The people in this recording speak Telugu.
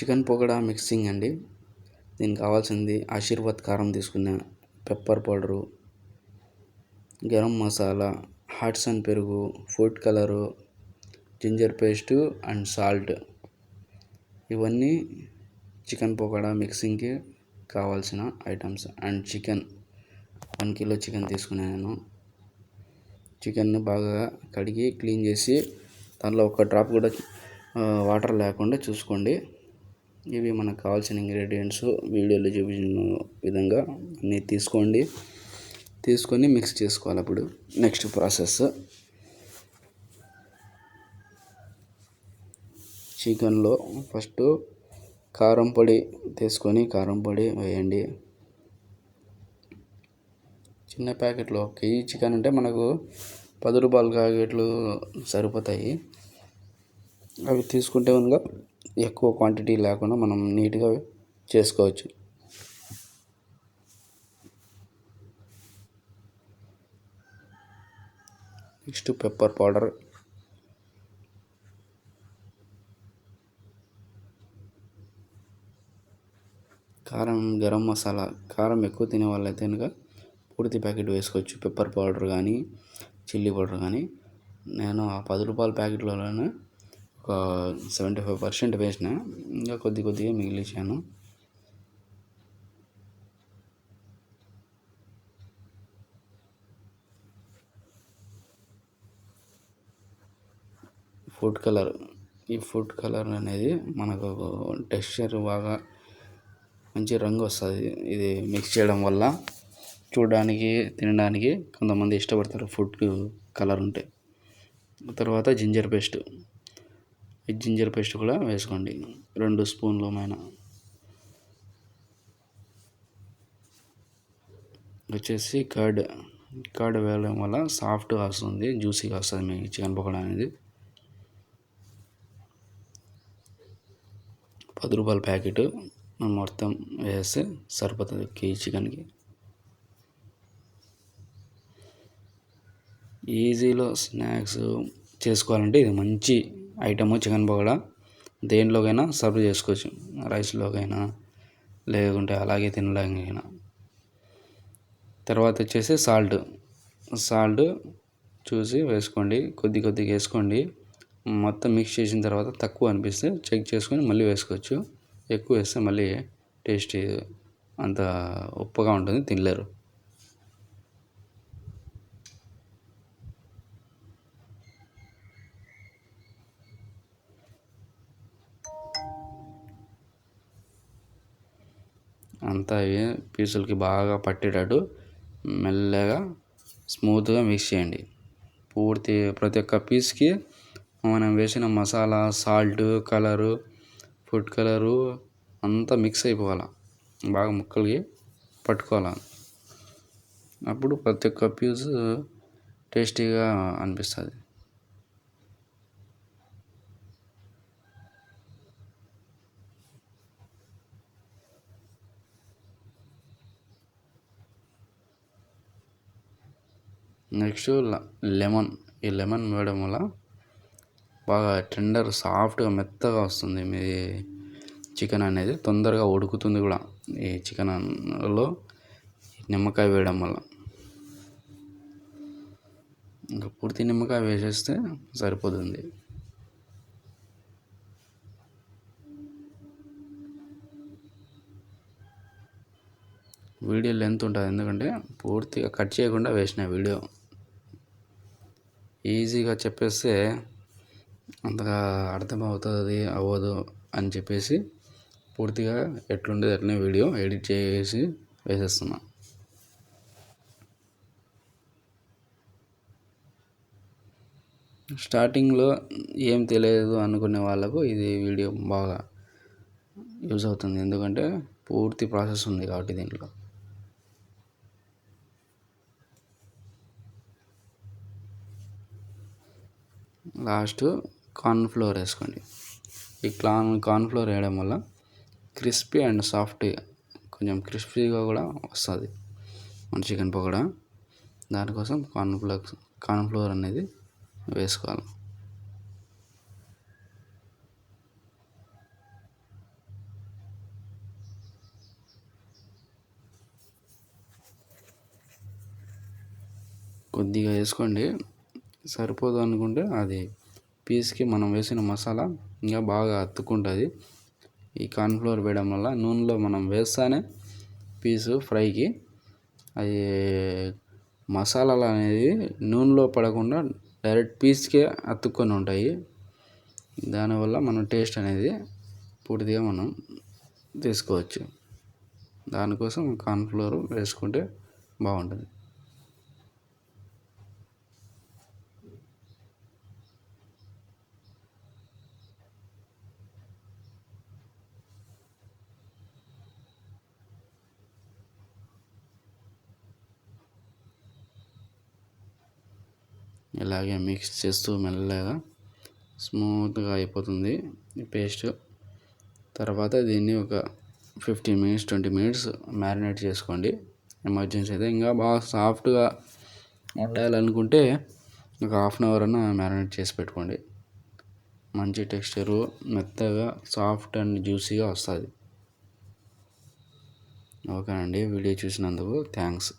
చికెన్ పొగడా మిక్సింగ్ అండి. దీనికి కావాల్సింది ఆశీర్వాద్ కారం తీసుకున్నా పెప్పర్ పౌడరు గరం మసాలా హాట్స్ అండ్ పెరుగు food colour ginger paste and salt. ఇవన్నీ చికెన్ పకోడా మిక్సింగ్కి కావాల్సిన items. And chicken one kilo chicken తీసుకున్నాను. నేను చికెన్ని బాగా కడిగి క్లీన్ చేసి దాంట్లో ఒక డ్రాప్ కూడా వాటర్ లేకుండా చూసుకోండి. ఇవి మనకు కావాల్సిన ఇంగ్రీడియంట్స్ వీడియోలో చూపించిన విధంగా అన్నీ తీసుకోండి. తీసుకొని మిక్స్ చేసుకోవాలి అప్పుడు. నెక్స్ట్ ప్రాసెస్ చికెన్లో ఫస్ట్ కారం పొడి తీసుకొని కారం పొడి వేయండి. చిన్న ప్యాకెట్లో కేజీ చికెన్ అంటే మనకు పది రూపాయల ప్యాకెట్లు సరిపోతాయి. అవి తీసుకుంటే కనుక ఎక్కువ క్వాంటిటీ లేకుండా మనం నీట్గా చేసుకోవచ్చు. నెక్స్ట్ పెప్పర్ పౌడర్ కారం గరం మసాలా. కారం ఎక్కువ తినే వాళ్ళైతే కనుక పూర్తి ప్యాకెట్ వేసుకోవచ్చు. పెప్పర్ పౌడర్ కానీ చిల్లీ పౌడర్ కానీ నేను ఆ పది రూపాయల ప్యాకెట్లలోనే ఒక సెవెంటీ ఫైవ్ పర్సెంట్ వేసిన ఇంకా కొద్ది కొద్దిగా మిగిలిచాను ఫుడ్ కలర్ ఈ ఫుడ్ కలర్ అనేది మనకు టెక్స్చర్ బాగా మంచి రంగు వస్తుంది. ఇది మిక్స్ చేయడం వల్ల చూడడానికి తినడానికి కొంతమంది ఇష్టపడతారు ఫుడ్ కలర్ ఉంటే. తర్వాత జింజర్ పేస్ట్. జింజర్ పేస్ట్ కూడా వేసుకోండి. రెండు స్పూన్లు మైన వచ్చేసి కర్డ్ కర్డ్ వేయడం వల్ల సాఫ్ట్గా వస్తుంది జ్యూసీగా వస్తుంది మీ చికెన్ పకోడా అనేది. పది రూపాయల ప్యాకెట్ మొత్తం వేస్తే సరిపోతుంది కేజీ చికెన్కి. ఈజీలో స్నాక్స్ చేసుకోవాలంటే ఇది మంచి ఐటము చికెన్ పకోడా దేంట్లోకైనా సర్వ్ చేసుకోవచ్చు. రైస్లోకైనా లేకుంటే అలాగే తినడానికైనా. తర్వాత వచ్చేసి సాల్ట్. సాల్ట్ చూసి వేసుకోండి. కొద్ది కొద్దిగా వేసుకోండి. మొత్తం మిక్స్ చేసిన తర్వాత తక్కువ అనిపిస్తే చెక్ చేసుకొని మళ్ళీ వేసుకోవచ్చు. ఎక్కువ వేస్తే మళ్ళీ టేస్ట్ అంత ఉప్పగా ఉంటుంది తినలేరు. అంతా పీసులకి బాగా పట్టేటట్టు మెల్లగా స్మూత్గా మిక్స్ చేయండి. పూర్తి ప్రతి ఒక్క పీస్కి మనం వేసిన masala salt colour food colour అంతా మిక్స్ అయిపోవాలి. బాగా ముక్కలకి పట్టుకోవాలి. అప్పుడు ప్రతి ఒక్క పీస్ టేస్టీగా అనిపిస్తుంది. నెక్స్ట్ లెమన్ ఈ లెమన్ వేయడం వల్ల బాగా టెండర్ సాఫ్ట్గా మెత్తగా వస్తుంది. మీ చికెన్ అనేది తొందరగా ఉడుకుతుంది కూడా. ఈ చికెన్లో నిమ్మకాయ వేయడం వల్ల. ఇంకా పూర్తి నిమ్మకాయ వేసేస్తే సరిపోతుంది. వీడియో లెంత్ ఉంటుంది. ఎందుకంటే పూర్తిగా కట్ చేయకుండా వేసిన వీడియో. ఈజీగా చెప్పేస్తే అంతగా అర్థమవుతుంది అవ్వదు అని చెప్పేసి పూర్తిగా ఎట్లుండేది అట్లనే వీడియో ఎడిట్ చేసి వేసేస్తున్నా. స్టార్టింగ్లో ఏం తెలియదు అనుకునే వాళ్ళకు ఇది వీడియో బాగా యూజ్ అవుతుంది. ఎందుకంటే పూర్తి ప్రాసెస్ ఉంది కాబట్టి దీంట్లో. లాస్ట్ కార్న్ ఫ్లోర్ వేసుకోండి. ఈ కార్న్ కార్న్ఫ్లోర్ వేయడం వల్ల క్రిస్పీ అండ్ సాఫ్ట్గా కొంచెం క్రిస్పీగా కూడా వస్తుంది. మన చికెన్ పకోడా. దానికోసం కార్న్ ఫ్లక్స్ కార్న్ ఫ్లోర్ అనేది వేసుకోవాలి. కొద్దిగా వేసుకోండి. సరిపోదు అనుకుంటే అది పీస్కి మనం వేసిన మసాలా ఇంకా బాగా అతుక్కుంటుంది. ఈ కార్న్ఫ్లోర్ వేయడం వల్ల నూనెలో మనం వేస్తానే పీసు ఫ్రైకి. అది మసాలాలు అనేది నూనెలో పడకుండా డైరెక్ట్ పీస్కే అతుక్కొని ఉంటాయి. దానివల్ల మనం టేస్ట్ అనేది పూర్తిగా మనం తీసుకోవచ్చు. దానికోసం కార్న్ఫ్లోర్ వేసుకుంటే బాగుంటుంది. ఇలాగే మిక్స్ చేస్తూ మెల్లగా స్మూత్గా అయిపోతుంది ఈ పేస్ట్ తర్వాత దీన్ని ఒక fifteen minutes twenty minutes marinate చేసుకోండి. ఎమర్జెన్సీ అయితే ఇంకా బాగా సాఫ్ట్గా ఉండాలనుకుంటే ఒక హాఫ్ అన్ అవర్ అన్న మ్యారినేట్ చేసి పెట్టుకోండి. మంచి టెక్స్చరు మెత్తగా సాఫ్ట్ అండ్ జ్యూసీగా వస్తుంది. ఓకేనండి వీడియో చూసినందుకు థ్యాంక్స్